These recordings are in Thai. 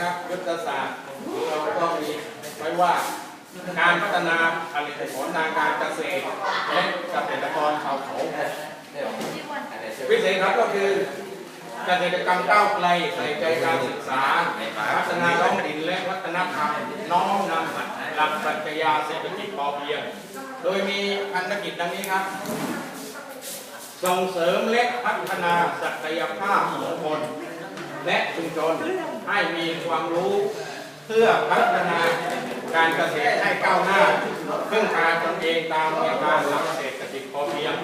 นะครับยุทธศาสตร์เราก็มีไว้ว่าการพัฒนาผลิตผลทางการเกษตรและเกษตรกรชาวเขาพิเศษครับก็คือเกษตรกรรมก้าวไกลใส่ใจการศึกษาพัฒนาท้องถิ่นและวัฒนธรรมน้อมนำหลักปรัชญาเศรษฐกิจพอเพียง โดยมีพันธกิจดังนี้ครับ ส่งเสริมและพัฒนาศักยภาพของคน และชุมชนให้มีความรู้เพื่อพัฒนาการเกษตรให้ก้าวหน้าพึ่งพาตนเองตามแนวทางหลักเศรษฐกิจพอเพียง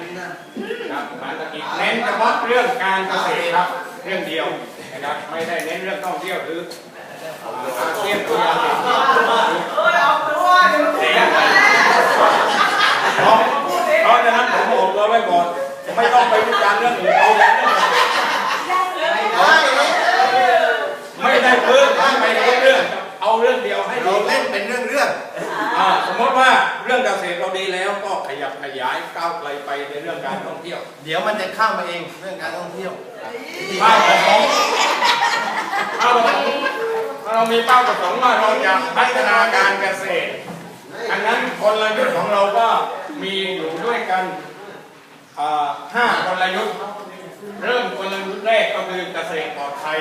ครับพันธกิจเน้นเฉพาะเรื่องการเกษตรครับเรื่องเดียวนะครับไม่ได้เน้นเรื่องท่องเที่ยวหรืออาเซียนตัวอย่างเดียวเพราะเพราะฉะนั้นผมบอกตัวไว้ก่อนไม่ต้องไปวิจารณ์เรื่องอื่นเอาแต่เรื่องไม่ได้เพิ่มไม่ได้เรื่อง เอาเรื่องเดียวให้เราดีเล่นเป็นเรื่องเรื่องอ่าสมมติว่าเรื่องเกษตรเราดีแล้วก็ขยับขยายก้าวไกลไปในเรื่องการท่องเที่ยว เดี๋ยวมันจะเข้ามาเองเรื่องการท่องเที่ยวเป้าประสงค์เป้าประสงค์เรามีเป้าประสงค์ว่าเราจะพัฒนาการเกษตรอันนั้นกลยุทธ์ของเราก็มีอยู่ด้วยกันอ่าห้ากลยุทธ์เริ่มกลยุทธ์ แรกก็คือเกษตรปลอดภัย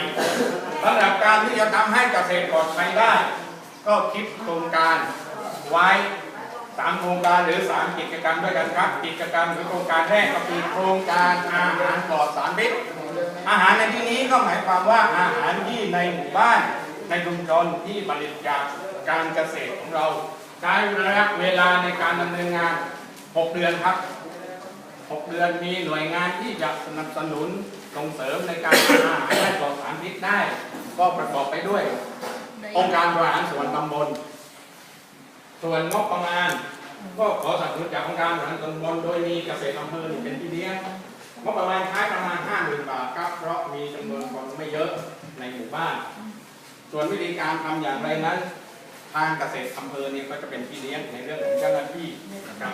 สำหรับการที่จะทำให้เกษตรปลอดภัยได้ ก็คิดโครงการไว้สามโครงการหรือสามกิจกรรมด้วยกันครับ กิจกรรมหรือโครงการแรกก็คือโครงการอาหารปลอดสารพิษอาหารในที่นี้ก็หมายความว่าอาหารที่ในหมู่บ้าน ในชุมชนที่ผลิตจากการเกษตรของเราใช้ระยะเวลาในการดำเนินงาน 6 เดือนครับ 6 เดือนมีหน่วยงานที่จะสนับสนุนส่งเสริมในการทำอาหารให้ปลอดสารพิษได้ ก็ประกอบไปด้วย องค์การบริหารส่วนตำบล ส่วนงบประมาณ ก็ขอสนับสนุนจากองค์การบริหารส่วนตำบลโดยมีเกษตรอำเภอเป็นพี่เลี้ยงงบประมาณใช้ประมาณ 50,000 บาทครับ เพราะมีจำนวนคนไม่เยอะในหมู่บ้าน ส่วนวิธีการทำอย่างไรนั้น ทางเกษตรอำเภอเนี่ยก็จะเป็นพี่เลี้ยงในเรื่องของเจ้าหน้าที่นะครับ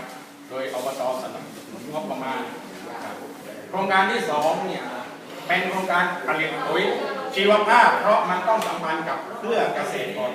โดยอบตสนับสนุนงบประมาณโครงการที่สองเนี่ยเป็นโครงการผลิตปุ๋ยชีวภาพ เพราะมันต้องสัมพันธ์กับเพื่อเกษตรก่อน